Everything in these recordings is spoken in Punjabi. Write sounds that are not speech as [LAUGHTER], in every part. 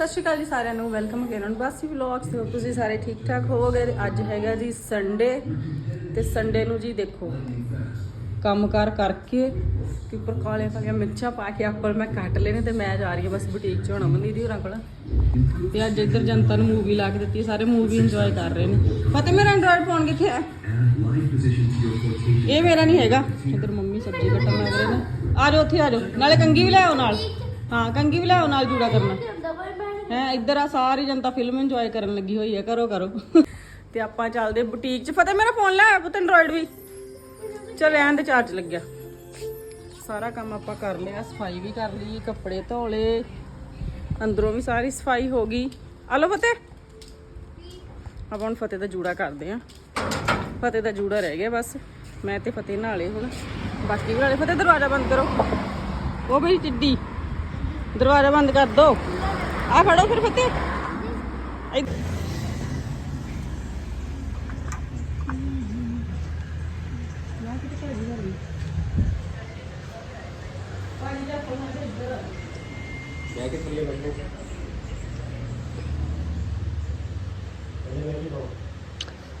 ਸਤਿ ਸ਼੍ਰੀ ਅਕਾਲ ਜੀ ਸਾਰਿਆਂ ਨੂੰ welcome again on Bassi vlogs ਤੇ ਤੁਸੀਂ ਸਾਰੇ ਠੀਕ ਠਾਕ ਹੋਵੋਗੇ? ਅੱਜ ਹੈਗਾ ਜੀ ਸੰਡੇ ਤੇ ਸੰਡੇ ਨੂੰ ਜੀ ਦੇਖੋ, ਕੰਮਕਾਰ ਕਰਕੇ ਕਿ ਉੱਪਰ ਕਾਲੇ ਕਾਲੀਆਂ ਮਿਰਚਾਂ ਪਾ ਕੇ ਐਪਲ ਮੈਂ ਕੱਟ ਲੈਣੇ ਤੇ ਮੈਂ ਜਾ ਰਹੀ ਹਾਂ ਬਸ ਬੁਟੀਕ 'ਚ ਹੁਣ ਅਮਨਦੀਪ ਦੀ ਹੋਰਾਂ ਕੋਲ। ਤੇ ਅੱਜ ਇੱਧਰ ਜਨਤਾ ਨੂੰ ਮੂਵੀ ਲਾ ਕੇ ਦਿੱਤੀ ਸਾਰੇ ਮੂਵੀ ਇੰਜੋਏ ਕਰ ਰਹੇ ਨੇ। ਪਤਾ ਮੇਰਾ ਐਂਡਰੋਇਡ ਫੋਨ ਕਿੱਥੇ ਹੈ? ਇਹ ਮੇਰਾ ਨਹੀਂ ਹੈਗਾ। ਇੱਧਰ ਮੰਮੀ ਸਬਜ਼ੀ ਕੱਟਣ ਲੱਗ ਰਹੇ ਨੇ। ਆ ਜਾਓ, ਉੱਥੇ ਆ ਜਾਓ। ਨਾਲੇ ਕੰਗੀ ਵੀ ਲੈ ਆਓ ਨਾਲ। ਹਾਂ ਕੰਗੀ ਵੀ ਲੈ ਆਓ ਨਾਲ ਜੂੜਾ ਕਰਨਾ। ਹੈ, ਇੱਧਰ ਆ ਸਾਰੀ ਜਨਤਾ ਫਿਲਮ ਇੰਜੋਏ ਕਰਨ ਲੱਗੀ ਹੋਈ ਹੈ, ਕਰੋ ਕਰੋ। ਤੇ ਆਪਾਂ ਚੱਲਦੇ ਬੁਟੀਕ 'ਚ। ਫਤਿਹ, ਮੇਰਾ ਫੋਨ ਲੈ ਆਇਆ ਪੁੱਤ ਐਂਡਰੋਇਡ ਵੀ। ਚਲ ਰਹਿਣ ਦੇ ਚਾਰਜ ਲੱਗਿਆ। ਸਾਰਾ ਕੰਮ ਆਪਾਂ ਕਰ ਲਿਆ, ਸਫ਼ਾਈ ਵੀ ਕਰ ਲਈ, ਕੱਪੜੇ ਧੋ ਲਏ ਅੰਦਰੋਂ ਵੀ ਸਾਰੀ ਸਫ਼ਾਈ ਹੋ ਗਈ। ਆ ਫਤਿਹ। ਆਪਾਂ ਹੁਣ ਫਤਿਹ ਦਾ ਜੂੜਾ ਕਰਦੇ ਆਂ। ਫਤਿਹ ਦਾ ਜੂੜਾ ਰਹਿ ਗਿਆ ਬਸ। ਮੈਂ ਤੇ ਫਤਿਹ ਨਾਲੇ ਹੁਣ ਬਾਕੀ ਨਾਲੇ ਫਤਿਹ ਦਰਵਾਜ਼ਾ ਬੰਦ ਕਰੋ। ਉਹ ਬਈ ਟਿੱਡੀ। ਦਰਵਾਜ਼ਾ ਬੰਦ ਕਰ ਦੋ। ਆ ਫੜੋ ਫਿਰ ਫਤਿਹ ਇੱਧ-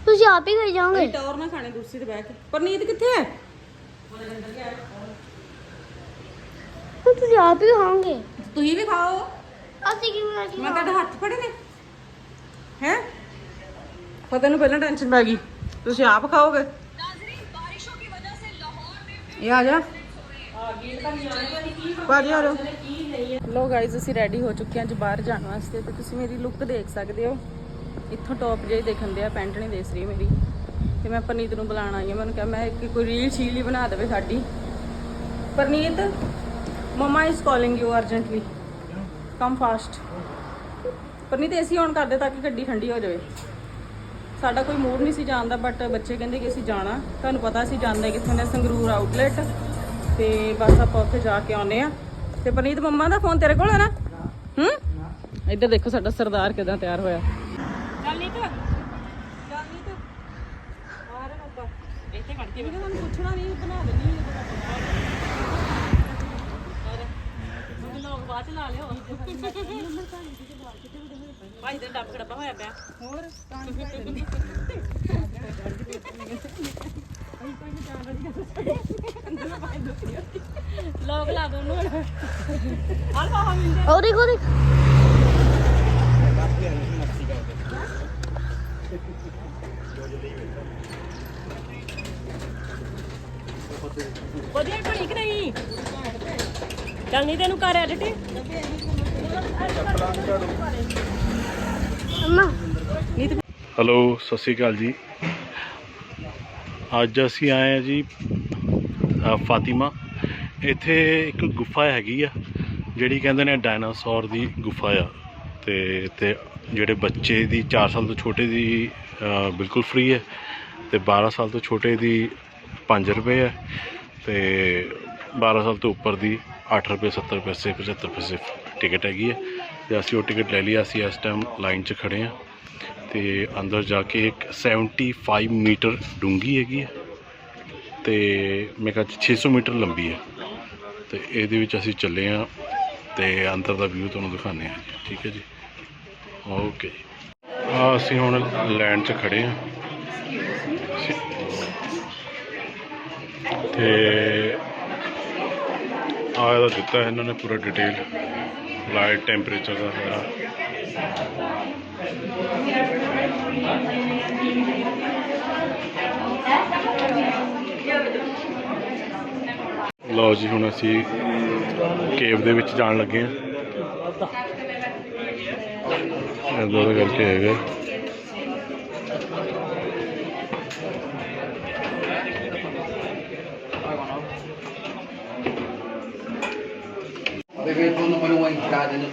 ਤੁਸੀਂ ਆਪ ਹੀ ਗਏ ਜਾਓਗੇ ਅਸੀਂ ਟੌਰ ਨਾ ਖਾਣੇ ਕੁਰਸੀ ਤੇ ਬਹਿ ਕੇ ਪਰਨੀਤ ਕਿੱਥੇ ਹੈ ਤੁਸੀਂ ਆਪ ਹੀ ਖਾਓਗੇ ਤੁਸੀਂ ਵੀ ਖਾਓ ਅਸੀਂ ਕਿਉਂ ਨਾ ਮੈਂ ਤੁਹਾਡੇ ਹੱਥ ਫੜੇ ਨੇ? ਹੈ? ਪਤਾ ਨੂੰ ਪਹਿਲਾਂ ਟੈਨਸ਼ਨ ਪੈ ਗਈ। ਤੁਸੀਂ ਆਪ ਖਾਓਗੇ? ਇਹ ਆ ਜਾ। ਬਾਜੀ ਆ ਲੋ ਗਾਇਜ਼ ਅਸੀਂ ਰੈਡੀ ਹੋ ਚੁੱਕੇ ਹਾਂ ਅੱਜ ਬਾਹਰ ਜਾਣ ਵਾਸਤੇ। ਤੇ ਤੁਸੀਂ ਮੇਰੀ ਲੁੱਕ ਦੇਖ ਸਕਦੇ ਹੋ। ਇੱਥੋਂ ਟੌਪ ਜਿਹੀ ਦੇਖਣ ਦਿਆ ਪੈਂਟ ਨਹੀਂ ਦੇਖ ਰਹੀ ਮੇਰੀ। ਤੇ ਮੈਂ ਪਰਨੀਤ ਨੂੰ ਬੁਲਾਉਣ ਆਈ ਹਾਂ। ਮੈਨੂੰ ਕਿਹਾ ਮੈਂ ਕਿ ਕੋਈ ਰੀਲ ਸ਼ੀਲ ਹੀ ਬਣਾ ਦੇਵੇ ਸਾਡੀ। Parneet mama is calling you urgently come fast Parneet AC on ਕਰ ਦੇ ਤਾਂ ਕਿ ਗੱਡੀ ਠੰਡੀ ਹੋ ਜਾਵੇ। ਸਾਡਾ ਕੋਈ ਮੂਡ ਨਹੀਂ ਸੀ ਜਾਣ ਦਾ ਬਟ ਬੱਚੇ ਕਹਿੰਦੇ ਕਿ ਅਸੀਂ ਜਾਣਾ। ਤੁਹਾਨੂੰ ਪਤਾ ਅਸੀਂ ਜਾਂਦੇ ਕਿੱਥੇ ਨੇ, ਸੰਗਰੂਰ ਆਊਟਲੈਟ ਤੇ ਬਸ ਆਪਾਂ ਉੱਥੇ ਜਾ ਕੇ ਆਉਨੇ ਆ। ਤੇ ਪਰਨੀਤ ਮੰਮਾ ਦਾ ਫੋਨ ਤੇਰੇ ਕੋਲ ਹੈ ਨਾ? ਹੂੰ? ਇੱਧਰ ਦੇਖੋ ਸਾਡਾ ਸਰਦਾਰ ਕਿਦਾਂ ਤਿਆਰ ਹੋਇਆ। ਚੱਲ ਨੀਤ ਚੱਲ ਨੀਤ। ਆ ਰਹੇ ਇੱਥੇ ਖੜ ਕੇ ਮੈਂ ਤੁਹਾਨੂੰ ਪੁੱਛਣਾ ਨਹੀਂ, ਬਣਾ ਦੇਣੀ ਬਾਅਦ ਚ ਲਾ ਲਿਓ। ਭਾਈ ਦੇ ਡੱਬ ਡੱਬਾ ਹੋਇਆ ਪਿਆ। ਹੋਰ ਲੋਕ ਲਾ ਦੋ ਨੂੰ ਉਹ ਦੇਖੋ ਦੇਖ ਵਧੀਆ ਬਣੀ ਕਿ ਨਹੀਂ ਚੱਲ ਨਹੀਂ ਤੈਨੂੰ ਕਰ ਐਡਿਟ ਅੰਮਾ ਨਹੀਂ ਤੇ ਹੈਲੋ ਸਤਿ ਸ਼੍ਰੀ ਅਕਾਲ ਜੀ। ਅੱਜ ਅਸੀਂ ਆਏ ਆ ਜੀ ਫਾਤਿਮਾ। ਇੱਥੇ ਇੱਕ ਗੁਫਾ ਹੈਗੀ ਆ ਜਿਹੜੀ ਕਹਿੰਦੇ ਨੇ ਡਾਇਨਾਸੌਰ ਦੀ ਗੁਫਾ ਆ। ਤੇ ਇੱਥੇ ਜਿਹੜੇ ਬੱਚੇ ਦੀ 4 ਸਾਲ ਤੋਂ ਛੋਟੇ ਦੀ ਬਿਲਕੁਲ ਫ੍ਰੀ ਹੈ। ਤੇ 12 ਸਾਲ ਤੋਂ ਛੋਟੇ ਦੀ 5 ਰੁਪਏ ਹੈ ਤੇ 12 ਸਾਲ ਤੋਂ ਉੱਪਰ ਦੀ 8 ਰੁਪਏ 70 ਪੈਸੇ 75 ਪੈਸੇ ਟਿਕਟ ਹੈਗੀ ਹੈ। ਤੇ ਅਸੀਂ ਉਹ ਟਿਕਟ ਲੈ ਲਈ, ਅਸੀਂ ਇਸ ਟਾਈਮ ਲਾਈਨ 'ਚ ਖੜੇ ਆ ਤੇ ਅੰਦਰ ਜਾ ਕੇ ਇੱਕ 75 ਮੀਟਰ ਡੂੰਗੀ ਹੈਗੀ ਹੈ। ਤੇ ਮੈਂ ਕਿਹਾ 600 ਮੀਟਰ ਲੰਬੀ ਹੈ। ਤੇ ਇਹਦੇ ਵਿੱਚ ਅਸੀਂ ਚੱਲੇ ਆ ਤੇ ਅੰਦਰ ਦਾ ਵਿਊ ਤੁਹਾਨੂੰ ਦਿਖਾਉਂਦੇ ਆ ਠੀਕ ਹੈ ਜੀ? ਓਕੇ ਆ ਅਸੀਂ ਹੁਣ ਲਾਈਨ 'ਚ ਖੜੇ ਆ ਤੇ ਆਹ ਇਹਦਾ ਦਿੱਤਾ ਹੈ ਇਹਨਾਂ ਨੇ ਪੂਰਾ ਡਿਟੇਲ ਲਾਈਟ ਟੈਂਪਰੇਚਰ ਦਾ ਸਾਰਾ। ਲਓ ਜੀ, ਹੁਣ ਅਸੀਂ ਕੇਵ ਦੇ ਵਿੱਚ ਜਾਣ ਲੱਗੇ ਹਾਂ। ਇਦਾਂ ਦਾ ਕਰਕੇ ਹੈਗਾ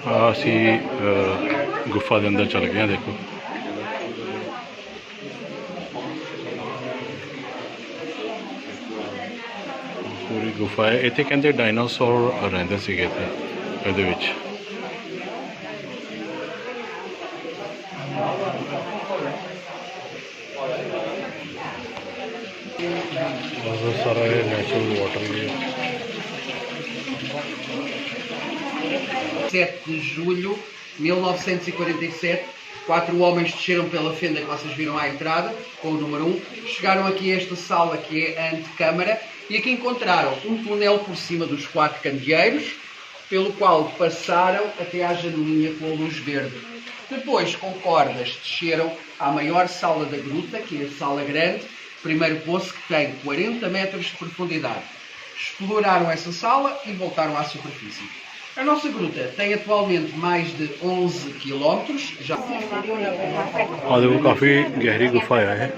ਆ ਅਸੀਂ ਅ, ਗੁਫਾ ਦੇ ਅੰਦਰ ਚੱਲ ਗਏ ਹਾਂ ਦੇਖੋ। ਪੂਰੀ ਗੁਫਾ ਹੈ। ਇੱਥੇ ਕਹਿੰਦੇ ਡਾਇਨਾਸੌਰ ਰਹਿੰਦੇ ਸੀਗੇ ਇੱਥੇ ਇਹਦੇ ਵਿੱਚ। ਬਹੁਤ ਸਾਰਾ ਨੈਚੁਰਲ ਵਾਟਰ ਵੀ ਹੈ। 7 de julho 1947, quatro homens desceram pela fenda que vocês viram à entrada, com o número 1, chegaram aqui a esta sala que é a antecâmara e aqui encontraram um túnel por cima dos quatro candeeiros, pelo qual passaram até à janelinha com a luz verde. Depois, com cordas, desceram à maior sala da gruta, que é a sala grande, primeiro poço que tem 40 metros de profundidade. Exploraram essa sala e voltaram à superfície. A nossa gruta tem atualmente mais de 11 quilómetros. Já... Olha, o café guerreiro do Faia, é?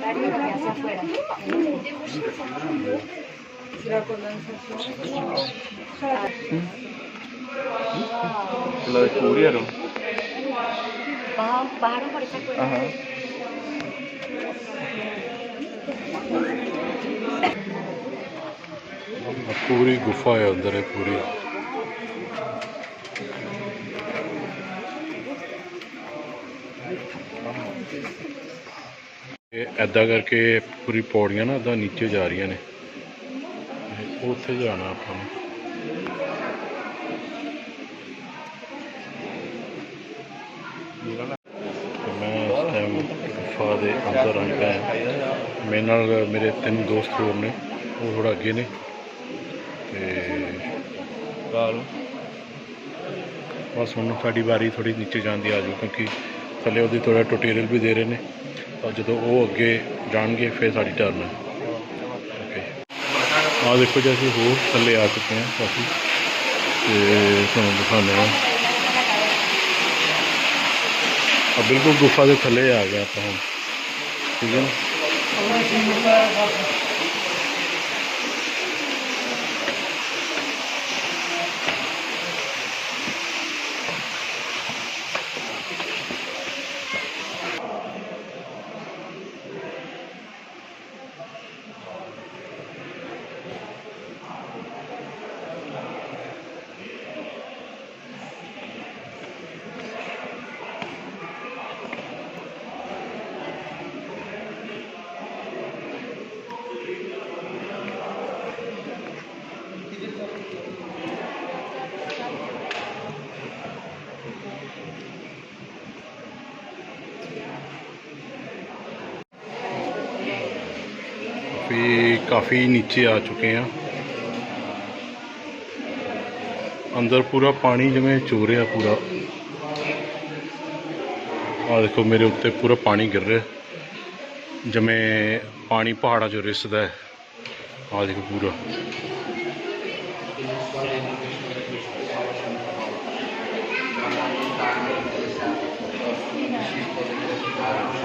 ¿Lo descubrieron? Bajaron por esa cuerda. Ajá. Puri Gufaya André Puri. ਐਦਾਂ ਕਰਕੇ ਪੂਰੀ ਪੌੜੀਆਂ ਨਾ ਐਦਾਂ ਨੀਚੇ ਜਾ ਰਹੀਆਂ ਨੇ। ਉੱਥੇ ਜਾਣਾ ਆਪਾਂ ਨੂੰ। ਮੈਂ ਇਸ ਟਾਈਮ ਗੁਫਾ ਦੇ ਅੰਦਰ ਆ ਗਿਆ। ਮੇਰੇ ਨਾਲ ਮੇਰੇ ਤਿੰਨ ਦੋਸਤ ਹੋਰ ਨੇ, ਉਹ ਥੋੜਾ ਅੱਗੇ ਨੇ। ਤੇ Claro. ਬਸ ਹੁਣ ਸਾਡੀ ਵਾਰੀ ਥੋੜੀ ਨੀਚੇ ਜਾਂਦੀ ਆ ਜੂ ਕਿਉਂਕਿ ਥੱਲੇ ਉਹਦੀ ਥੋੜਾ ਟਿਊਟੋਰੀਅਲ ਵੀ ਦੇ ਰਹੇ ਨੇ। ਤਾਂ ਜਦੋਂ ਉਹ ਅੱਗੇ ਜਾਣਗੇ, ਫਿਰ ਸਾਡੀ ਟਰਨ ਹੈ। ਓਕੇ ਆ ਦੇਖੋ ਜੀ, ਅਸੀਂ ਹੋਰ ਥੱਲੇ ਆ ਚੁੱਕੇ ਹਾਂ ਕਾਫੀ। ਤੇ ਤੁਹਾਨੂੰ ਦਿਖਾਉਂਦੇ ਹਾਂ। ਆ ਬਿਲਕੁਲ ਗੁਫਾ ਦੇ ਥੱਲੇ ਆ ਗਿਆ ਆਪਾਂ ਹੁਣ। ਠੀਕ ਹੈ ਨਾ ਵੀ ਕਾਫੀ ਨੀਚੇ ਆ ਚੁੱਕੇ ਆ। ਅੰਦਰ ਪੂਰਾ ਪਾਣੀ ਜਿਵੇਂ ਚੋ ਰਿਹਾ ਪੂਰਾ। ਆ ਦੇਖੋ ਮੇਰੇ ਉੱਤੇ ਪੂਰਾ ਪਾਣੀ ਗਿਰ ਰਿਹਾ। ਜਿਵੇਂ ਪਾਣੀ ਪਹਾੜਾਂ 'ਚੋਂ ਰਿਸਦਾ ਹੈ। ਆ ਦੇਖੋ ਪੂਰਾ।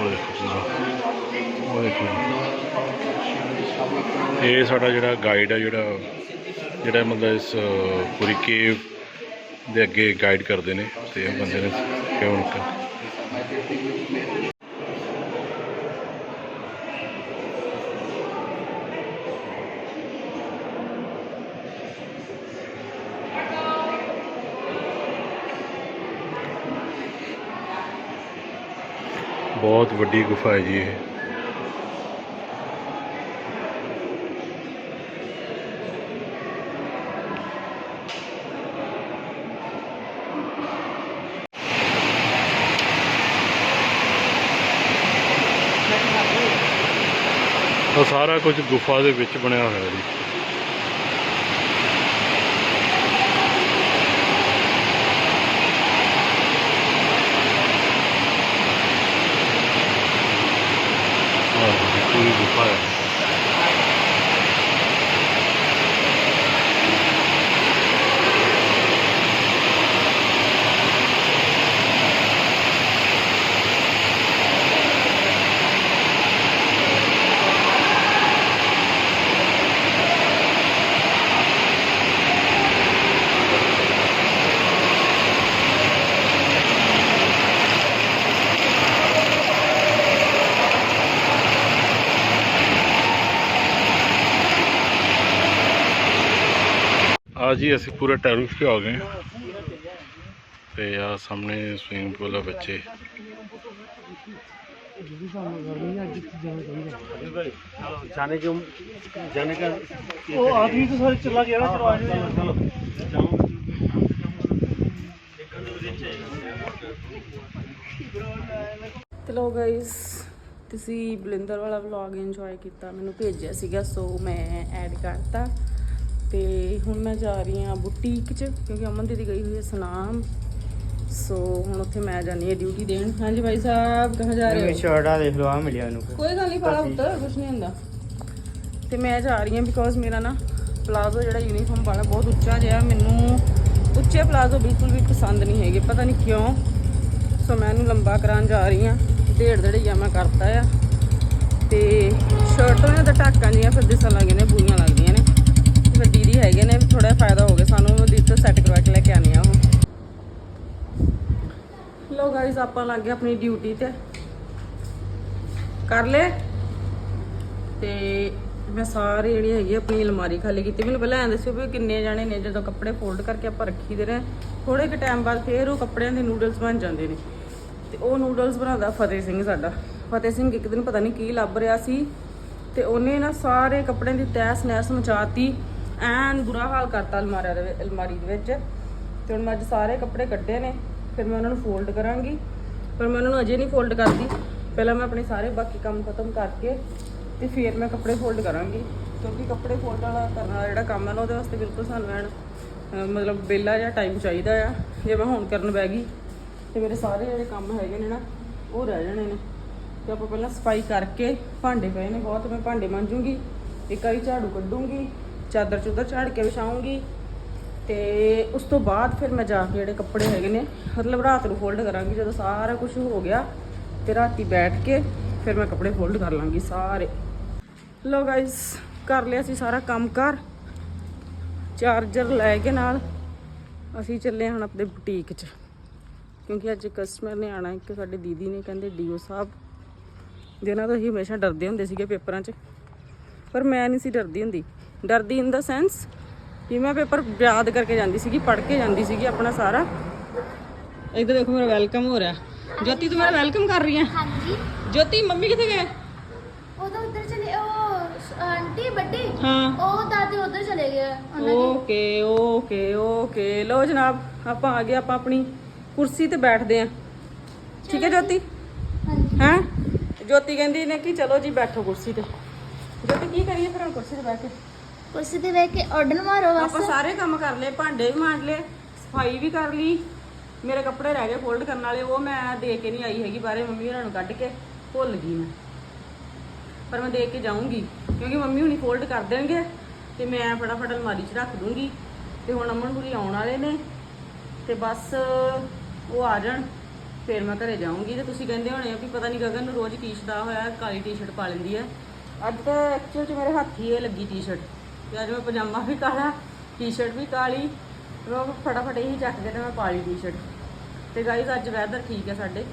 ਦੇਖੋ ਪੂਰਾ ਉਹ ਦੇਖੋ ਇਹ ਸਾਡਾ ਜਿਹੜਾ ਗਾਈਡ ਹੈ ਜਿਹੜਾ ਜਿਹੜਾ ਮਤਲਬ ਇਸ ਪੂਰੀ ਕੇਵ ਦੇ ਅੱਗੇ ਗਾਈਡ ਕਰਦੇ ਨੇ, ਤੇ ਇਹ ਬੰਦੇ ਨੇ ਕਿਉਂ ਨਿਕਲ ਬਹੁਤ ਵੱਡੀ ਗੁਫਾ ਹੈ ਜੀ ਇਹ ਉਹ ਸਾਰਾ ਕੁਝ ਗੁਫਾ ਦੇ ਵਿੱਚ ਬਣਿਆ ਹੋਇਆ ਜੀ। ਆਹ ਪੂਰੀ ਗੁਫਾ ਹੈ। ਆ ਜੀ ਅਸੀਂ ਪੂਰੇ ਟੈਰਿਸ ਤੇ ਆ ਗਏ ਹਾਂ। ਤੇ ਆ ਸਾਹਮਣੇ ਸਵਿਮਿੰਗ ਪੂਲ ਆ ਬੱਚੇ जाने के जाने का वो आदमी तो सारे चला गया ना चलो आ जाओ चलो ਤੇ ਲੋ ਗਾਇਸ ਤੁਸੀਂ ਬਲਿੰਦਰ ਵਾਲਾ ਵਲੌਗ ਇੰਜੋਏ ਕੀਤਾ ਮੈਨੂੰ ਭੇਜਿਆ ਸੀਗਾ ਸੋ ਮੈਂ ਐਡ ਕਰਤਾ ਤੇ ਹੁਣ ਮੈਂ ਜਾ ਰਹੀ ਹਾਂ ਬੁਟੀਕ 'ਚ ਕਿਉਂਕਿ ਅਮਨ ਦੀਦੀ ਗਈ ਹੋਈ ਹੈ ਸਨਾਮ। ਸੋ ਹੁਣ ਉੱਥੇ ਮੈਂ ਜਾਣੀ ਹੈ ਡਿਊਟੀ ਦੇਣ। ਹਾਂਜੀ ਭਾਈ ਸਾਹਿਬ ਕਹਾਂ ਜਾ ਰਹੇ ਹੋ? ਸ਼ਰਟਾ ਦੇਖ ਲਓ ਆ ਮਿਲਿਆ ਉਹਨੂੰ ਕੋਈ ਗੱਲ ਨਹੀਂ ਪਾਲਾ ਉੱਤਰ ਕੁਝ ਨਹੀਂ ਹੁੰਦਾ। ਤੇ ਮੈਂ ਜਾ ਰਹੀ ਹਾਂ ਬਿਕੋਜ਼ ਮੇਰਾ ਨਾ ਪਲਾਜ਼ੋ ਜਿਹੜਾ ਯੂਨੀਫਾਰਮ ਵਾਲਾ ਬਹੁਤ ਉੱਚਾ ਜਿਹਾ ਮੈਨੂੰ ਉੱਚੇ ਪਲਾਜ਼ੋ ਬਿਲਕੁਲ ਵੀ ਪਸੰਦ ਨਹੀਂ ਹੈਗੇ ਪਤਾ ਨਹੀਂ ਕਿਉਂ। ਸੋ ਮੈਂ ਇਹਨੂੰ ਲੰਬਾ ਕਰਾਉਣ ਜਾ ਰਹੀ ਹਾਂ। ਢੇੜ ਢੜਈਆ ਮੈਂ ਕਰਤਾ ਆ। ਤੇ ਸ਼ਰਟਾਂ ਦੇ ਟਾਕਾਂ ਜੀਆਂ ਫਿਰ ਦਿਸਣ ਲੱਗ ਨੇ ਬੁਰੀਆਂ ਲੱਗਦੀਆਂ ਨੇ ਤੇ ਫਿਰ ਦੀਦੀ ਹੈਗੇ ਨੇ ਥੋੜਾ ਫਾਇਦਾ ਹੋ ਗਿਆ ਸਾਨੂੰ ਦੀਦੀ ਤੋਂ ਸੈੱਟ ਕਰਵਾ ਕੇ ਲੈ ਕੇ ਆਨੀ ਆ ਉਹ ਲੋ ਗਾਇਸ ਆਪਾਂ ਲੱਗ ਗਏ ਆਪਣੀ ਡਿਊਟੀ ਤੇ। ਕਰ ਲੈ ਤੇ ਮੈਂ ਸਾਰੇ ਜਿਹੜੀ ਹੈਗੀ ਆਪਣੀ ਅਲਮਾਰੀ ਖਾਲੀ ਕੀਤੀ। ਮੈਨੂੰ ਪਹਿਲਾਂ ਐਂ ਦੱਸਿਓ ਵੀ ਕਿੰਨੇ ਜਾਣੇ ਨੇ ਜਦੋਂ ਕੱਪੜੇ ਫੋਲਡ ਕਰਕੇ ਆਪਾਂ ਰੱਖੀ ਦੇ ਰਹੇ। ਥੋੜੇ ਕੁ ਟਾਈਮ ਬਾਅਦ ਫੇਰ ਉਹ ਕੱਪੜਿਆਂ ਦੇ ਨੂਡਲਸ ਬਣ ਜਾਂਦੇ ਨੇ। ਤੇ ਉਹ ਨੂਡਲਸ ਬਣਾਉਂਦਾ ਫਤਿਹ ਸਿੰਘ ਸਾਡਾ। ਫਤਿਹ ਸਿੰਘ ਇੱਕ ਦਿਨ ਪਤਾ ਨਹੀਂ ਕੀ ਲੱਭ ਰਿਹਾ ਸੀ। ਤੇ ਉਹਨੇ ਨਾ ਸਾਰੇ ਕੱਪੜਿਆਂ ਦੀ ਤਹਿਸ ਨਹਿਸ ਮਚਾਤੀ। ਐਨ ਬੁਰਾ ਹਾਲ ਕਰਤਾ ਅਲਮਾਰੀ ਦੇ ਅਲਮਾਰੀ ਦੇ ਵਿੱਚ। ਤੇ ਹੁਣ ਮੈਂ ਅੱਜ ਸਾਰੇ ਕੱਪੜੇ ਕੱਢੇ ਨੇ। ਫਿਰ ਮੈਂ ਉਹਨਾਂ ਨੂੰ ਫੋਲਡ ਕਰਾਂਗੀ। ਪਰ ਮੈਂ ਉਹਨਾਂ ਨੂੰ ਅਜੇ ਨਹੀਂ ਫੋਲਡ ਕਰਦੀ। ਪਹਿਲਾਂ ਮੈਂ ਆਪਣੇ ਸਾਰੇ ਬਾਕੀ ਕੰਮ ਖਤਮ ਕਰਕੇ ਤੇ ਫਿਰ ਮੈਂ ਕੱਪੜੇ ਫੋਲਡ ਕਰਾਂਗੀ। ਕਿਉਂਕਿ ਕੱਪੜੇ ਫੋਲਡ ਵਾਲਾ ਕਰਨ ਵਾਲਾ ਜਿਹੜਾ ਕੰਮ ਹੈ ਨਾ, ਉਹਦੇ ਵਾਸਤੇ ਬਿਲਕੁਲ ਸਾਨੂੰ ਐਨ ਮਤਲਬ ਬੇਲਾ ਜਾਂ ਟਾਈਮ ਚਾਹੀਦਾ ਆ। ਜੇ ਮੈਂ ਹੁਣ ਕਰਨ ਬਹਿ ਗਈ, ਤੇ ਮੇਰੇ ਸਾਰੇ ਜਿਹੜੇ ਕੰਮ ਹੈਗੇ ਨੇ ਨਾ, ਉਹ ਰਹਿ ਜਾਣੇ ਨੇ। ਤੇ ਆਪਾਂ ਪਹਿਲਾਂ ਸਫ਼ਾਈ ਕਰਕੇ ਭਾਂਡੇ ਪਏ ਨੇ ਬਹੁਤ, ਮੈਂ ਭਾਂਡੇ ਮਾਂਜੂਗੀ, ਇੱਕ ਵਾਰੀ ਝਾੜੂ ਕੱਢੂੰਗੀ, ਚਾਦਰ ਚੁੱਦਰ ਝਾੜ ਕੇ ਵਿਛਾਉਂਗੀ ਤੇ ਉਸ ਤੋਂ ਬਾਅਦ ਫਿਰ ਮੈਂ ਜਾ ਕੇ ਜਿਹੜੇ ਕੱਪੜੇ ਹੈਗੇ ਨੇ, ਮਤਲਬ ਰਾਤ ਨੂੰ ਫੋਲਡ ਕਰਾਂਗੀ, ਜਦੋਂ ਸਾਰਾ ਕੁਝ ਹੋ ਗਿਆ ਤੇ ਰਾਤੀ ਬੈਠ ਕੇ ਫਿਰ ਮੈਂ ਕੱਪੜੇ ਫੋਲਡ ਕਰ ਲਾਂਗੀ ਸਾਰੇ। ਲੋ ਗਾਇਸ ਕਰ ਲਿਆ ਸੀ ਸਾਰਾ ਕੰਮ ਕਰ ਚਾਰਜਰ ਲੈ ਕੇ ਨਾਲ ਅਸੀਂ ਚੱਲੇ ਹੁਣ ਆਪਣੇ ਬੁਟੀਕ 'ਚ। ਕਿਉਂਕਿ ਅੱਜ ਕਸਟਮਰ ਨੇ ਆਣਾ ਇੱਕ ਸਾਡੇ ਦੀਦੀ ਨੇ ਕਹਿੰਦੇ ਡੀਓ ਸਾਹਿਬ, ਜਿਹਨਾਂ ਤੋਂ ਅਸੀਂ ਹਮੇਸ਼ਾ ਡਰਦੇ ਹੁੰਦੇ ਸੀਗੇ ਪੇਪਰਾਂ 'ਚ। ਪਰ ਮੈਂ ਨਹੀਂ ਸੀ ਡਰਦੀ ਹੁੰਦੀ। ਡਰਦੀ ਇਨ ਦਾ ਸੈਂਸ ਕਿ ਮੈਂ ਪੇਪਰ ਯਾਦ ਕਰਕੇ ਜਾਂਦੀ ਸੀਗੀ ਪੜ੍ਹ ਕੇ ਜਾਂਦੀ ਸੀਗੀ ਆਪਣਾ ਸਾਰਾ। ਇੱਧਰ ਦੇਖੋ ਮੇਰਾ ਵੈਲਕਮ ਹੋ ਰਿਹਾ। ਜੋਤੀ ਤੂੰ ਮੇਰਾ ਵੈਲਕਮ ਕਰ ਰਹੀ ਹੈ? ਹਾਂਜੀ। ਜੋਤੀ ਮੰਮੀ ਕਿੱਥੇ ਗਏ? ਉਦੋਂ ਉੱਧਰ ਚਲੇ ਉਹ ਆਂਟੀ ਵੱਡੀ? ਹਾਂ। ਉਹ ਦਾਦੀ ਉੱਧਰ ਚਲੇ ਗਏ ਉਹਨਾਂ ਦੀ। Okay okay okay. ਲੋ ਜਨਾਬ ਆਪਾਂ ਆ ਗਏ ਆਪਾਂ ਆਪਣੀ ਕੁਰਸੀ ਤੇ ਬੈਠਦੇ ਆਂ ਠੀਕ ਹੈ ਜੋਤੀ? ਹਾਂਜੀ। ਹੈਂ? ਜੋਤੀ ਕਹਿੰਦੀ ਨੇ ਕਿ ਚਲੋ ਜੀ ਬੈਠੋ ਕੁਰਸੀ ਤੇ। ਜੋਤੀ ਕੀ ਕਰੀਏ ਫਿਰ ਹੁਣ ਕੁਰਸੀ ਤੇ ਬੈਠ ਕੇ? ਕੁਰਸੀ ਤੇ ਬਹਿ ਕੇ ਆਰਡਰ ਮਾਰੋ ਆਪਾਂ ਸਾਰੇ ਕੰਮ ਕਰ ਲਏ, ਭਾਂਡੇ ਵੀ ਮਾਂਜ ਲਏ, ਸਫ਼ਾਈ ਵੀ ਕਰ ਲਈ। ਮੇਰੇ ਕੱਪੜੇ ਰਹਿ ਗਏ ਫੋਲਡ ਕਰਨ ਵਾਲੇ, ਉਹ ਮੈਂ ਦੇ ਕੇ ਨਹੀਂ ਆਈ ਹੈਗੀ ਬਾਰੇ ਮੰਮੀ ਹੋਰਾਂ ਨੂੰ ਕੱਢ ਕੇ ਭੁੱਲ ਗਈ ਮੈਂ। ਪਰ ਮੈਂ ਦੇ ਕੇ ਜਾਊਂਗੀ, ਕਿਉਂਕਿ ਮੰਮੀ ਹੁਣੀ ਫੋਲਡ ਕਰ ਦੇਣਗੇ, ਤੇ ਮੈਂ ਫਟਾਫਟ ਅਲਮਾਰੀ 'ਚ ਰੱਖ ਦੂੰਗੀ। ਤੇ ਹੁਣ ਅਮਨ ਪੂਰੀ ਆਉਣ ਵਾਲੇ ਨੇ, ਤੇ ਬਸ ਉਹ ਆ ਜਾਣ, ਫਿਰ ਮੈਂ ਘਰੇ ਜਾਊਂਗੀ। ਤੇ ਤੁਸੀਂ ਕਹਿੰਦੇ ਹੋਣੇ ਆ ਵੀ ਪਤਾ ਨਹੀਂ ਗਗਨ ਨੂੰ ਰੋਜ਼ ਟੀ-ਸ਼ਰਟ ਦਾ ਹੋਇਆ, ਕਾਲੀ ਟੀ-ਸ਼ਰਟ ਪਾ ਲੈਂਦੀ ਹੈ। ਅੱਜ ਤਾਂ ਐਕਚੁਅਲ 'ਚ ਮੇਰੇ ਹੱਥ ਹੀ ਇਹ ਲੱਗੀ ਟੀ-ਸ਼ਰਟ ਤੇ ਅੱਜ ਮੈਂ ਪਜਾਮਾ ਵੀ ਕਾਲਾ ਟੀ-ਸ਼ਰਟ ਵੀ ਕਾਲੀ, ਮੈਂ ਫਟਾਫਟ ਇਹੀ ਚੱਕ ਕੇ ਤੇ ਮੈਂ ਪਾ ਲਈ ਟੀ-ਸ਼ਰਟ ਤੇ ਗਾਈਜ਼ ਅੱਜ ਵੈਦਰ ਠੀਕ ਹੈ ਸਾਡੇ।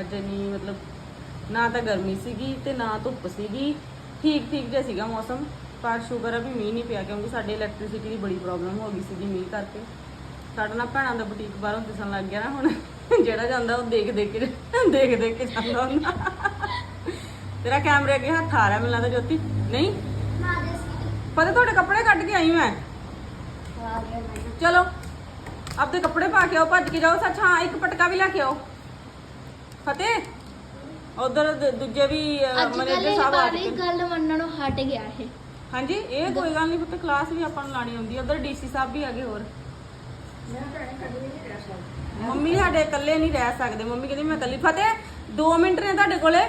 ਅੱਜ ਨਹੀਂ ਮਤਲਬ ਨਾ ਤਾਂ ਗਰਮੀ ਸੀਗੀ ਤੇ ਨਾ ਧੁੱਪ ਸੀਗੀ। ਠੀਕ ਠੀਕ ਜਿਹਾ ਸੀਗਾ ਮੌਸਮ, ਪਰ ਸ਼ੂਗਰ ਹੈ ਵੀ ਮੀਂਹ ਨਹੀਂ ਪਿਆ ਕਿਉਂਕਿ ਸਾਡੇ ਇਲੈਕਟ੍ਰਿਸਿਟੀ ਦੀ ਬੜੀ ਪ੍ਰੋਬਲਮ ਹੋ ਗਈ ਸੀਗੀ ਮੀਂਹ ਕਰਕੇ। ਸਾਡਾ ਨਾ ਭੈਣਾਂ ਦਾ ਬੁਟੀਕ ਬਾਹਰੋਂ ਦਿਸਣ ਲੱਗ ਗਿਆ ਨਾ ਹੁਣ। ਜਿਹੜਾ ਜਾਂਦਾ ਉਹ ਦੇਖ ਦੇਖ ਕੇ ਦੇਖ ਦੇਖ ਕੇ ਜਾਂਦਾ ਹੁੰਦਾ। ਤੇਰਾ ਕੈਮਰੇ ਅੱਗੇ ਹੱਥ ਆ ਰਿਹਾ ਮੈਨੂੰ ਲੱਗਦਾ ਜੋਤੀ। ਨਹੀਂ? ਪਤਾ ਤੁਹਾਡੇ ਕੱਪੜੇ ਕੱਢ ਕੇ ਆਈ ਮੈਂ? ਆ ਚਲੋ ਆਪਦੇ ਕੱਪੜੇ ਪਾ ਕੇ ਆਓ ਭੱਜ ਕੇ ਜਾਓ ਸੱਚ ਹਾਂ ਇੱਕ ਪਟਕਾ ਵੀ ਲੈ ਕੇ ਆਓ। ਫਤਿਹ ਉਧਰ ਦੂਜੇ ਵੀ ਮੈਨੇਜਰ ਸਾਹਿਬ ਆ ਨੇ। ਗੱਲ ਮੰਨਣੋਂ ਹਟ ਗਿਆ ਇਹ। ਹਾਂਜੀ ਇਹ ਕੋਈ ਗੱਲ ਨਹੀਂ ਪੁੱਤ ਕਲਾਸ ਵੀ ਆਪਾਂ ਨੂੰ ਲਾਣੀ ਹੁੰਦੀ ਉਧਰ ਡੀਸੀ ਸਾਹਿਬ ਵੀ ਹੈਗੇ ਹੋਰ। ਮੰਮੀ ਸਾਡੇ ਇਕੱਲੇ ਨਹੀਂ ਰਹਿ ਸਕਦੇ ਮੰਮੀ ਕਹਿੰਦੀ ਮੈਂ ਇਕੱਲੀ। ਫਤਿਹ 2 ਮਿੰਟ ਨੇ ਤੁਹਾਡੇ ਕੋਲੇ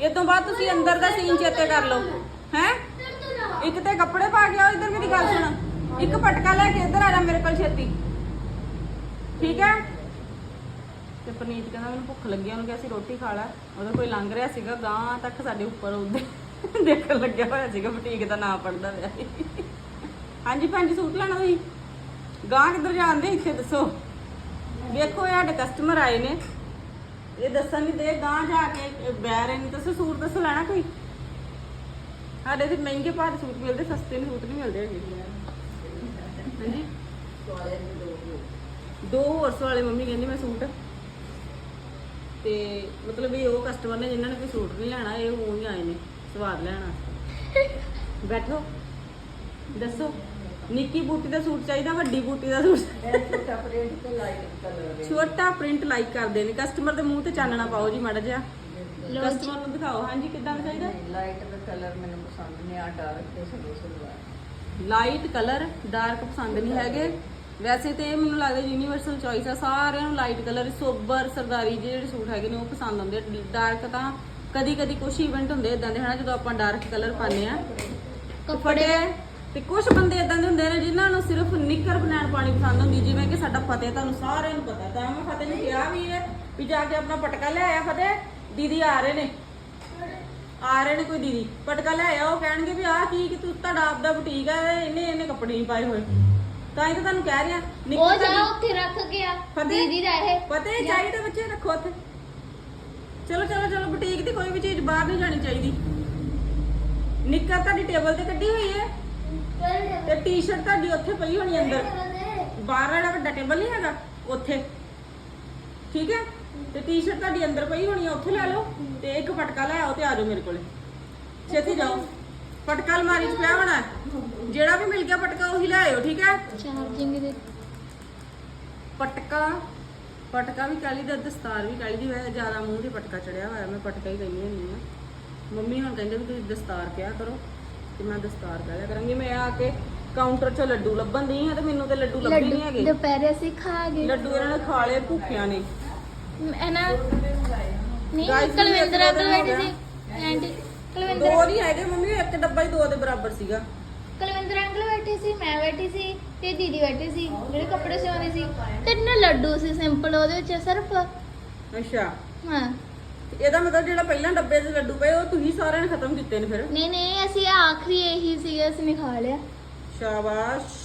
ਇਹ ਤੋਂ ਬਾਅਦ ਤੁਸੀਂ ਅੰਦਰ ਦਾ ਸੀਨ ਚੇਤੇ ਕਰ ਲਓ। ਹੈ? ਇੱਕ ਤੇ ਕੱਪੜੇ ਪਾ ਕੇ ਆਓ, ਇੱਧਰ ਮੇਰੀ ਗੱਲ ਸੁਣ। ਇੱਕ ਪਟਕਾ ਲੈ ਕੇ ਇੱਧਰ ਆ ਜਾ ਮੇਰੇ ਕੋਲ ਛੇਤੀ। ਠੀਕ ਹੈ? ਤੇ ਪਨੀਤ ਕਹਿੰਦਾ ਮੈਨੂੰ ਭੁੱਖ ਲੱਗੀ ਉਹਨੂੰ ਕਿਹਾ ਸੀ ਰੋਟੀ ਖਾ ਲੈ। ਉਹਦਾ ਕੋਈ ਲੰਘ ਰਿਹਾ ਸੀਗਾ ਗਾਂ ਤੱਕ ਸਾਡੇ ਉੱਪਰ ਉਹਦੇ ਦੇਖਣ ਲੱਗਿਆ ਹੋਇਆ ਸੀਗਾ, ਬੁਟੀਕ ਦਾ ਨਾਮ ਪੜਦਾ ਪਿਆ। ਹਾਂਜੀ ਭੈਣ ਜੀ, ਸੂਟ ਲੈਣਾ ਤੁਸੀਂ? ਗਾਂ ਕਿੱਧਰ ਜਾਂਦੇ ਇੱਥੇ ਦੱਸੋ। ਵੇਖੋ, ਇਹ ਸਾਡੇ ਕਸਟਮਰ ਆਏ ਨੇ। ਇਹ ਦੱਸਣ ਨਹੀਂ ਦੇ ਗਾਂ ਜਾ ਕੇ ਬਹਿ ਰਹੇ ਨੇ। ਤੁਸੀਂ ਸੂਟ ਦੱਸੋ ਲੈਣਾ ਕੋਈ? ਸਾਡੇ ਤੇ ਮਹਿੰਗੇ ਭਾਅ ਦੇ ਸੂਟ ਮਿਲਦੇ ਸਸਤੇ ਨੂੰ ਸੂਟ ਨਹੀਂ ਮਿਲਦੇ ਹੈਗੇ। ਹਾਂਜੀ? ਦੋ ਹਾਰਸ ਵਾਲੇ ਮੰਮੀ ਕਹਿੰਦੀ ਮੈਂ ਸੂਟ। ਤੇ ਮਤਲਬ ਇਹ ਉਹ ਕਸਟਮਰ ਨੇ ਜਿਨ੍ਹਾਂ ਨੇ ਕੋਈ ਸੂਟ ਨਹੀਂ ਲੈਣਾ ਇਹ ਹੁਣ ਹੀ ਆਏ ਨੇ ਸਵਾਦ ਲੈਣਾ ਬੈਠੋ। ਦੱਸੋ। ਨਿੱਕੀ ਬੂਟੀ ਦਾ ਸੂਟ ਚਾਹੀਦਾ ਵੱਡੀ ਬੂਟੀ ਦਾ ਸੂਟ ਛੋਟਾ ਪ੍ਰਿੰਟ ਲਾਈਕ ਕਰਦੇ ਨੇ। ਕਸਟਮਰ ਦੇ ਮੂੰਹ ਤੇ ਚਾਨਣਾ ਪਾਓ ਜੀ ਮਾੜਾ ਜਿਹਾ। ਕਸਟਮਰ ਨੂੰ ਦਿਖਾਓ ਹਾਂਜੀ ਕਿੱਦਾਂ ਦਾ ਚਾਹੀਦਾ? ਲਾਈਟ ਦਾ ਕਲਰ ਮੈਨੂੰ ਪਸੰਦ ਨਹੀਂ ਆ ਡਾਰਕ ਤੇ ਸਭੇ ਸਲਵਾਰ ਲਾਈਟ ਕਲਰ ਡਾਰਕ ਪਸੰਦ ਨਹੀਂ ਹੈਗੇ। ਵੈਸੇ ਤੇ ਇਹ ਮੈਨੂੰ ਲੱਗਦਾ ਯੂਨੀਵਰਸਲ ਚੋਇਸ ਆ ਸਾਰਿਆਂ ਨੂੰ ਲਾਈਟ ਕਲਰ ਸੋਬਰ ਸਰਦਾਰੀ ਜਿਹੇ ਜਿਹੜੇ ਸੂਟ ਹੈਗੇ ਨੇ ਉਹ ਪਸੰਦ ਆਉਂਦੇ ਡਾਰਕ ਤਾਂ ਕਦੀ ਕਦੀ ਕੁਝ ਇਵੈਂਟ ਹੁੰਦੇ ਇਦਾਂ ਦੇ ਹਨਾ ਜਦੋਂ ਆਪਾਂ ਡਾਰਕ ਕਲਰ ਪਾਉਂਦੇ ਆ। ਕੱਪੜੇ ਤੇ ਕੁਝ ਬੰਦੇ ਇਦਾਂ ਦੇ ਹੁੰਦੇ ਨੇ ਜਿਨ੍ਹਾਂ ਨੂੰ ਸਿਰਫ ਨਿੱਕਰ ਬਨਾਨ ਪਾਣੀ ਪਸੰਦ ਹੁੰਦੀ ਜਿਵੇਂ ਕਿ ਸਾਡਾ ਫਤਿਹ ਤੁਹਾਨੂੰ ਸਾਰਿਆਂ ਨੂੰ ਪਤਾ ਤਾਂ ਮੈਂ ਫਤਿਹ ਨੂੰ ਕਿਹਾ ਵੀ ਹੈ ਵੀ ਜਾ ਕੇ ਆਪਣਾ ਪਟਕਾ ਲੈ ਆਇਆ ਫਤਿਹ। ਦੀਦੀ ਆ ਰਹੇ ਨੇ। ਆ ਰਹੇ ਨੇ ਕੋਈ ਦੀਦੀ। ਪਟਕਾ ਲੈ ਉਹ ਕਹਿਣਗੇ ਵੀ ਆਹ ਕੀ ਕਿ ਤੂੰ ਤੁਹਾਡਾ ਆਪਦਾ ਬੁਟੀਕ ਹੈ ਇਹਨੇ ਇਹਨੇ ਕੱਪੜੇ ਨਹੀਂ ਪਾਏ ਹੋਏ। ਤਾਂ ਹੀ ਤਾਂ ਤੁਹਾਨੂੰ ਕਹਿ ਰਿਹਾ। ਉਹ ਜਾ ਉੱਥੇ ਰੱਖ ਗਿਆ ਦੀਦੀ ਦਾ ਇਹ। ਪਤਾ ਹੀ ਚਾਹੀਦਾ ਬੱਚੇ ਰੱਖੋ ਉੱਥੇ। ਚਲੋ ਚਲੋ ਚਲੋ ਬੁਟੀਕ ਦੀ ਕੋਈ ਵੀ ਚੀਜ਼ ਬਾਹਰ ਨਹੀਂ ਜਾਣੀ ਚਾਹੀਦੀ। ਨਿੱਕਰ ਤੁਹਾਡੀ ਟੇਬਲ ਤੇ ਕੱਢੀ ਹੋਈ ਹੈ। ਤੇ ਟੀ-ਸ਼ਰਟ ਤੁਹਾਡੀ ਉੱਥੇ ਪਈ ਹੋਣੀ ਅੰਦਰ। ਬਾਹਰ ਵਾਲਾ ਵੱਡਾ ਟੇਬਲ ਨਹੀਂ ਹੈਗਾ ਉੱਥੇ। ਠੀਕ ਹੈ? ਤੇ ਟੀ-ਸ਼ਰਟ ਤੁਹਾਡੀ ਅੰਦਰ ਪਈ ਹੋਣੀ ਹੈ ਉੱਥੇ ਲੈ ਲਓ ਤੇ ਇੱਕ ਪਟਕਾ ਲੈ ਆਓ ਤੇ ਆ ਜਾਓ ਮੇਰੇ ਕੋਲੇ। ਛੇਤੀ ਜਾਓ। ਪਟਕਾ ਅਲਮਾਰੀ 'ਚ ਪਿਆ ਹੋਣਾ। ਹੈ। ਜਿਹੜਾ ਵੀ ਮਿਲ ਗਿਆ ਪਟਕਾ ਉਹੀ ਲੈ ਆਇਓ ਠੀਕ ਹੈ? ਚਾਰਜਿੰਗ ਦੇ। ਪਟਕਾ ਪਟਕਾ ਵੀ ਕਾਲੀ ਦਾ ਦਸਤਾਰ ਵੀ ਕਾਲੀ ਦੀ ਵੈਸੇ ਜ਼ਿਆਦਾ ਮੂੰਹ ਤੇ ਪਟਕਾ ਚੜਿਆ ਹੋਇਆ ਮੈਂ ਪਟਕਾ ਹੀ ਕਹਿੰਦੀ ਹੁੰਦੀ ਆ ਮੰਮੀ ਹੁਣ ਕਹਿੰਦੇ ਵੀ ਤੁਸੀਂ ਦਸਤਾਰ ਕਿਹਾ ਕਰੋ ਤੇ ਮੈਂ ਦਸਤਾਰ ਕਹਿ ਲਿਆ ਕਰਾਂਗੀ। ਮੈਂ ਆ ਕੇ ਕਾਊਂਟਰ 'ਚੋਂ ਲੱਡੂ ਲੱਭਣ ਦੀ ਆ ਤੇ ਮੈਨੂੰ ਤੇ ਲੱਡੂ ਲੱਭੇ ਨਹੀਂ ਹੈਗੇ। ਦੁਪਹਿਰੇ ਅਸੀਂ ਖਾ ਗਏ। ਲੱਡੂ ਇਹਨਾਂ ਨੇ ਖਾ ਲਏ ਭੁੱਖਿਆਂ ਨੇ। ਇਹ ਨਾ? ਨਹੀਂ Guys, ਕਲਵਿੰਦਰ ਮੈਨੂੰ ਅੰਕਲ ਇੱਕ ਬੈਠੇ ਸੀ। ਆਂਟੀ ਕਲਵਿੰਦਰ ਦੋ ਨਹੀਂ ਹੈਗੇ ਮੰਮੀ ਇੱਕ ਡੱਬਾ ਹੀ ਦੋ ਦੇ ਬਰਾਬਰ ਸੀਗਾ। ਕੁਲਵਿੰਦਰ ਅੰਕਲ ਬੈਠੇ ਸੀ ਮੈਂ ਬੈਠੀ ਸੀ ਤੇ ਦੀਦੀ ਬੈਠੀ ਸੀ ਜਿਹੜੇ ਕੱਪੜੇ ਸਿਉਂਦੇ ਸੀ। ਤੇ ਨਾ ਲੱਡੂ ਸੀ ਸਿੰਪਲ ਉਹਦੇ ਵਿੱਚ ਸਿਰਫ। ਅੱਛਾ। ਹਾਂ। ਤੇ ਇਹਦਾ ਮਤਲਬ ਜਿਹੜਾ ਪਹਿਲਾਂ ਡੱਬੇ ਦੇ ਲੱਡੂ ਪਏ ਉਹ ਤੁਸੀਂ ਸਾਰਿਆਂ ਨੇ ਖਤਮ ਕੀਤੇ ਨੇ ਫਿਰ? ਨਹੀਂ ਨਹੀਂ ਅਸੀਂ ਆਖਰੀ ਇਹੀ ਸੀਗਾ ਅਸੀਂ ਨੇ ਖਾ ਲਿਆ। ਸ਼ਾਬਾਸ਼।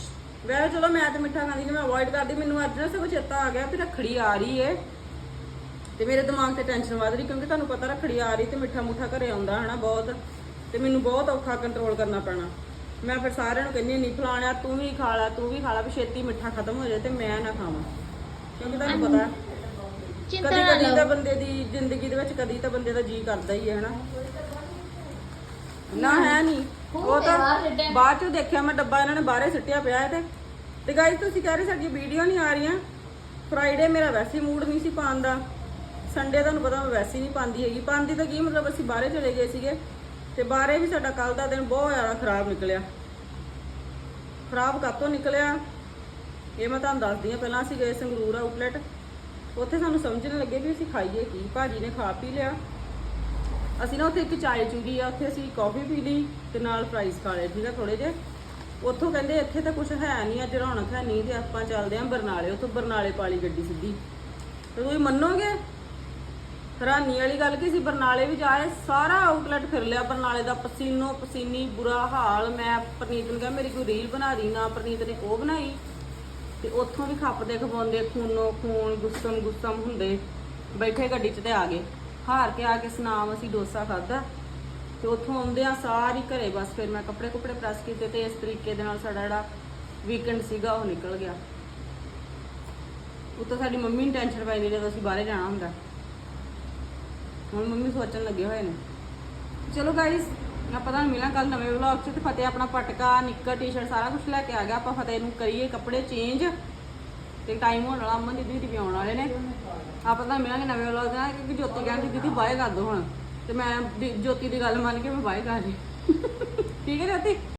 ਵੈਸੇ ਚਲੋ ਮੈਂ ਤੇ ਮਿੱਠਾ ਖਾਂਦੀ ਨਹੀਂ ਮੈਂ ਅਵੋਇਡ ਕਰਦੀ ਮੈਨੂੰ ਅੱਜ ਨਾ ਸਗੋਂ ਚੇਤਾ ਆ ਗਿਆ ਵੀ ਰੱਖੜੀ ਆ ਰਹੀ ਏ। ਤੇ ਮੇਰੇ ਦਿਮਾਗ ਤੇ ਟੈਨਸ਼ਨ ਵੱਧ ਰਹੀ ਕਿਉਂਕਿ ਤੁਹਾਨੂੰ ਪਤਾ ਰੱਖੜੀ ਆ ਰਹੀ ਤੇ ਮਿੱਠਾ ਮੁੱਠਾ ਘਰੇ ਆਉਂਦਾ ਹਨਾ ਬਹੁਤ ਤੇ ਮੈਨੂੰ ਬਹੁਤ ਔਖਾ ਕੰਟਰੋਲ ਕਰਨਾ ਪੈਣਾ। ਮੈਂ ਫਿਰ ਸਾਰਿਆਂ ਨੂੰ ਕਹਿੰਦੀ ਨਹੀਂ ਫਲਾਣਿਆ ਤੂੰ ਵੀ ਖਾ ਲੈ ਤੂੰ ਵੀ ਖਾ ਲੈ ਵੀ ਛੇਤੀ ਮਿੱਠਾ ਖਤਮ ਹੋ ਜਾਏ ਤੇ ਮੈਂ ਨਾ ਖਾਵਾਂ। ਕਿਉਂਕਿ ਤੁਹਾਨੂੰ ਪਤਾ ਚਿੰਤਾ ਕਦੀ ਕਦੀ ਤਾਂ ਬੰਦੇ ਦੀ ਜ਼ਿੰਦਗੀ ਦੇ ਵਿੱਚ ਕਦੀ ਤਾਂ ਬੰਦੇ ਦਾ ਜੀ ਕਰਦਾ ਹੀ ਹੈ ਹਨਾ। ਨਾ ਹੈ ਨਹੀਂ। ਉਹ ਤਾਂ ਬਾਅਦ ਚੋਂ ਦੇਖਿਆ ਮੈਂ ਡੱਬਾ ਇਹਨਾਂ ਨੇ ਬਾਹਰੇ ਸਿੱਟਿਆ ਪਿਆ ਹੈ ਤੇ। ਤੇ ਗਾਇਸ ਤੁਸੀਂ ਕਹਿ ਰਹੇ ਸਾਡੀ ਵੀਡੀਓ ਨਹੀਂ ਆ ਰਹੀਆਂ। ਫਰਾਈਡੇ ਮੇਰਾ ਵੈਸੇ ਮੂਡ ਨਹੀਂ ਸੀ ਪਾਉਣ ਦਾ। ਸੰਡੇ ਤੁਹਾਨੂੰ ਪਤਾ ਮੈਂ ਵੈਸੇ ਨਹੀਂ ਪਾਉਂਦੀ ਹੈਗੀ। ਪਾਉਂਦੀ ਤਾਂ ਕੀ ਮਤਲਬ ਅਸੀਂ ਬਾਹਰੇ ਚਲੇ ਗਏ ਸੀਗੇ ਤੇ ਬਾਹਰੇ ਵੀ ਸਾਡਾ ਕੱਲ ਦਾ ਦਿਨ ਬਹੁਤ ਜ਼ਿਆਦਾ ਖਰਾਬ ਨਿਕਲਿਆ। ਖਰਾਬ ਕਾਤੋਂ ਨਿਕਲਿਆ? ਇਹ ਮੈਂ ਤੁਹਾਨੂੰ ਦੱਸਦੀ ਹਾਂ, ਪਹਿਲਾਂ ਅਸੀਂ ਗਏ ਸੰਗਰੂਰ ਆਊਟਲੈਟ। ਉੱਥੇ ਸਾਨੂੰ ਸਮਝਣ ਲੱਗੇ ਵੀ ਅਸੀਂ ਖਾਈਏ ਕੀ। ਭਾਜੀ ਨੇ ਖਾ ਪੀ ਲਿਆ। ਅਸੀਂ ਨਾ ਉੱਥੇ ਇੱਕ ਚਾਏ ਚੂਰੀ ਆ, ਉੱਥੇ ਅਸੀਂ ਕਾਫੀ ਪੀ ਲਈ ਤੇ ਨਾਲ ਫਰਾਈਜ਼ ਖਾ ਲਏ, ਠੀਕ ਆ ਥੋੜੇ ਜਿਹੇ। ਉੱਥੋਂ ਕਹਿੰਦੇ ਇੱਥੇ ਤਾਂ ਕੁਝ ਹੈ ਨਹੀਂ, ਅੱਜ ਰੌਣਕ ਹੈ ਨਹੀਂ ਤੇ ਆਪਾਂ ਚੱਲਦੇ ਆਂ ਬਰਨਾਲੇ। ਉੱਥੋਂ ਬਰਨਾਲੇ ਪਾਲੀ ਗੱਡੀ ਸਿੱਧੀ। ਤੇ ਤੁਸੀਂ ਮੰਨੋਗੇ? ਹੈਰਾਨੀ ਵਾਲੀ ਗੱਲ ਕਿ ਅਸੀਂ ਬਰਨਾਲੇ ਵੀ ਜਾਏ ਸਾਰਾ ਆਊਟਲੈਟ ਫਿਰ ਲਿਆ ਬਰਨਾਲੇ ਦਾ। ਪਸੀਨੋ ਪਸੀਨੀ, ਬੁਰਾ ਹਾਲ। ਮੈਂ ਪ੍ਰਨੀਤ ਨੂੰ ਕਿਹਾ, ਮੇਰੀ ਕੋਈ ਰੀਲ ਬਣਾ ਦੀ ਨਾ। ਪ੍ਰਨੀਤ ਨੇ ਉਹ ਬਣਾਈ। ਤੇ ਉੱਥੋਂ ਵੀ ਖੱਪਦੇ ਖਵਾਉਂਦੇ ਖੂਨੋ ਖੂਨ, ਗੁੱਸਮ ਗੁੱਸਮ ਹੁੰਦੇ। ਬੈਠੇ ਗੱਡੀ 'ਚ ਤੇ ਆ ਗਏ। ਹਾਰ ਕੇ ਆ ਕੇ ਸਨਾਮ ਅਸੀਂ ਡੋਸਾ ਖਾਦਾ ਤੇ ਉੱਥੋਂ ਆਉਂਦੇ ਆਉਂਦਿਆਂ ਸਾਰੀ ਘਰੇ ਬਸ। ਫਿਰ ਮੈਂ ਕੱਪੜੇ ਕੁਪੜੇ ਪ੍ਰੈਸ ਕੀਤੇ ਤੇ ਇਸ ਤਰੀਕੇ ਦੇ ਨਾਲ ਸਾਡਾ ਜਿਹੜਾ ਵੀਕਐਂਡ ਸੀਗਾ, ਉਹ ਨਿਕਲ ਗਿਆ। ਉੱਤੋਂ ਸਾਡੀ ਮੰਮੀ ਨੂੰ ਟੈਨਸ਼ਨ ਪੈਂਦੀ ਜਦੋਂ ਅਸੀਂ ਬਾਹਰੇ ਜਾਣਾ ਹੁੰਦਾ। ਹੁਣ ਮੰਮੀ ਸੋਚਣ ਲੱਗੇ ਹੋਏ ਨੇ। ਚਲੋ ਗਾਇਸ ਆਪਾਂ ਤੁਹਾਨੂੰ ਮਿਲਾਂ ਕੱਲ ਨਵੇਂ ਵਲੌਗ 'ਚ ਤੇ ਫਤਿਹ ਆਪਣਾ ਪਟਕਾ, ਨਿੱਕਰ ਟੀ-ਸ਼ਰਟ ਸਾਰਾ ਕੁਝ ਲੈ ਕੇ ਆ ਗਿਆ। ਆਪਾਂ ਫਤਿਹ ਨੂੰ ਕਰੀਏ ਕੱਪੜੇ ਚੇਂਜ ਤੇ ਟਾਈਮ ਹੋਣ ਵਾਲਾ, ਅਮਨ ਦੀਦੀ ਵੀ ਆਉਣ ਵਾਲੇ ਨੇ। ਆਪਾਂ ਤਾਂ ਮਿਲਾਂਗੇ ਨਵੇਂ ਵਲੌਗ ਨਾਲ, ਕਿਉਂਕਿ ਜੋਤੀ ਕਹਿੰਦੀ ਦੀਦੀ ਬਾਏ ਕਰ ਦੋ ਹੁਣ। ਤੇ ਮੈਂ ਜੋਤੀ ਦੀ ਗੱਲ ਮੰਨ ਕੇ ਮੈਂ ਬਾਏ ਕਰ ਰਹੀ। [LAUGHS] ਠੀਕ ਹੈ ਜੋਤੀ?